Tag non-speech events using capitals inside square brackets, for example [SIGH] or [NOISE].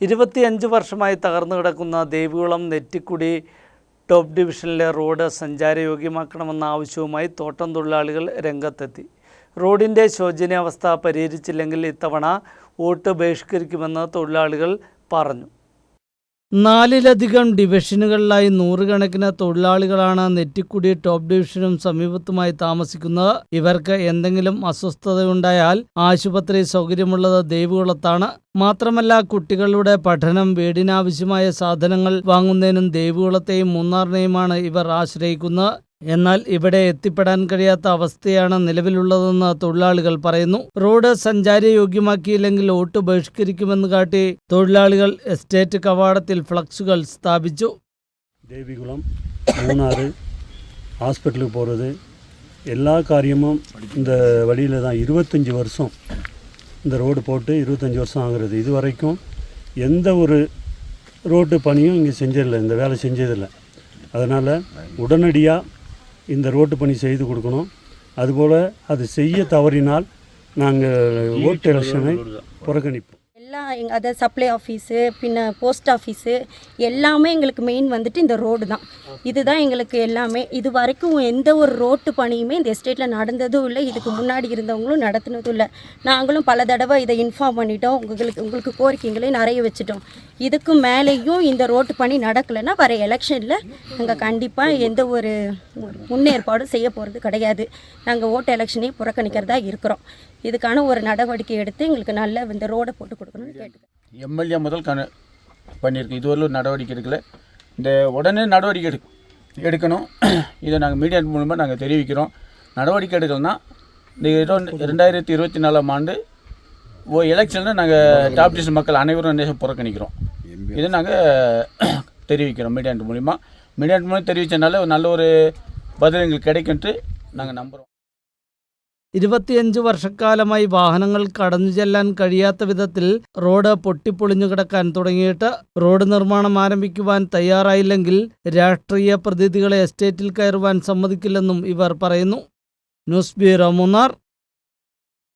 ഇരുപത്തിയഞ്ച് വർഷമായി തകർന്നു കിടക്കുന്ന ദേവികുളം നെറ്റിക്കുടി ടോപ്പ് ഡിവിഷനിലെ റോഡ് സഞ്ചാരയോഗ്യമാക്കണമെന്ന ആവശ്യവുമായി തോട്ടം തൊഴിലാളികൾ രംഗത്തെത്തി. റോഡിന്റെ ശോചനീയാവസ്ഥ പരിഹരിച്ചില്ലെങ്കിൽ ഇത്തവണ വോട്ട് ബഹിഷ്കരിക്കുമെന്ന് തൊഴിലാളികൾ പറഞ്ഞു. നാലിലധികം ഡിവിഷനുകളിലായി നൂറുകണക്കിന് തൊഴിലാളികളാണ് നെറ്റിക്കുടി ടോപ്പ് ഡിവിഷനും സമീപത്തുമായി താമസിക്കുന്നത്. ഇവർക്ക് എന്തെങ്കിലും അസ്വസ്ഥതയുണ്ടായാൽ ആശുപത്രി സൗകര്യമുള്ളത് ദേവികുളത്താണ്. മാത്രമല്ല കുട്ടികളുടെ പഠനം വീടിനാവശ്യമായ സാധനങ്ങൾ വാങ്ങുന്നതിനും ദേവികുളത്തെയും മൂന്നാറിനെയുമാണ് ഇവർ ആശ്രയിക്കുന്നത്. എന്നാൽ ഇവിടെ എത്തിപ്പെടാൻ കഴിയാത്ത അവസ്ഥയാണ് നിലവിലുള്ളതെന്ന് തൊഴിലാളികൾ പറയുന്നു റോഡ് സഞ്ചാരയോഗ്യമാക്കിയില്ലെങ്കിൽ വോട്ട് ബഹിഷ്കരിക്കുമെന്ന് കാട്ടി തൊഴിലാളികൾ എസ്റ്റേറ്റ് കവാടത്തിൽ ഫ്ലക്സുകൾ സ്ഥാപിച്ചു தேவிகுளம் மூணாறு ஹாஸ்பிட்டலுக்கு போகிறது எல்லா காரியமும் இந்த வழியில் தான் இருபத்தஞ்சி வருஷம் இந்த ரோடு போட்டு இருபத்தஞ்சி வருஷம் ஆகுறது இது வரைக்கும் எந்த ஒரு ரோட்டு பணியும் இங்கே செஞ்சதில்லை இந்த வேலை செஞ்சதில்லை அதனால் உடனடியாக இந்த ரோட்டு பணி செய்து கொடுக்கணும். அதுபோல் அது செய்ய தவறினால் நாங்கள் ஓட்டு எலெக்ஷனை புறக்கணிப்போம். எல்லாம் எங்கள் அதாவது சப்ளை ஆஃபீஸு பின்ன போஸ்ட் ஆஃபீஸு எல்லாமே எங்களுக்கு மெயின் வந்துட்டு இந்த ரோடு தான். இதுதான் எங்களுக்கு எல்லாமே. இது வரைக்கும் எந்த ஒரு ரோட்டு பணியுமே இந்த எஸ்டேட்டில் நடந்ததும் இல்லை. இதுக்கு முன்னாடி இருந்தவங்களும் நடத்துனதும் இல்லை. நாங்களும் பல தடவை இதை இன்ஃபார்ம் பண்ணிட்டோம். உங்களுக்கு உங்களுக்கு கோரிக்கைகளையும் நிறைய வச்சுட்டோம். இதுக்கு மேலேயும் இந்த ரோட்டு பணி நடக்கலைன்னா வர எலெக்ஷனில் நாங்கள் கண்டிப்பாக எந்த ஒரு முன்னேற்பாடும் செய்ய போகிறது கிடையாது. நாங்கள் ஓட்டு எலெக்ஷனையும் புறக்கணிக்கிறதா இருக்கிறோம். இதுக்கான ஒரு நடவடிக்கை எடுத்து எங்களுக்கு நல்ல இந்த ரோடை போட்டு கொடுக்கணும்னு கேட்டுக்கிறேன் எம்எல்ஏ முதல் கண பண்ணியிருக்கு. இதுவரையிலும் நடவடிக்கை எடுக்கல. இந்த உடனே நடவடிக்கை எடு எடுக்கணும். [CLEARS THROAT] இதை நாங்கள் மீடியா மூலமாக நாங்கள் தெரிவிக்கிறோம். நடவடிக்கை எடுக்கலன்னா இந்த இரு ரெண்டாயிரத்தி இருபத்தி நாலாம் ஆண்டு ஓ எலெக்ஷனில் நாங்கள் டாப் டிஸ்ட் மக்கள் அனைவரும் நேசம் புறக்கணிக்கிறோம். இதை நாங்கள் [CLEARS THROAT] தெரிவிக்கிறோம் மீடியா மூலிமா மீடியா மூலம் தெரிவித்தனால நல்ல ஒரு பதில் எங்களுக்கு கிடைக்குன்ட்டு நாங்கள் நம்புகிறோம் ഇരുപത്തിയഞ്ച് വർഷക്കാലമായി വാഹനങ്ങൾ കടന്നു ചെല്ലാൻ കഴിയാത്ത വിധത്തിൽ റോഡ് പൊട്ടിപ്പൊളിഞ്ഞു കിടക്കാൻ തുടങ്ങിയിട്ട് റോഡ് നിർമ്മാണം ആരംഭിക്കുവാൻ തയ്യാറായില്ലെങ്കിൽ രാഷ്ട്രീയ പ്രതിനിധികളെ എസ്റ്റേറ്റിൽ കയറുവാൻ സമ്മതിക്കില്ലെന്നും ഇവർ പറയുന്നു. News bureau Munnar.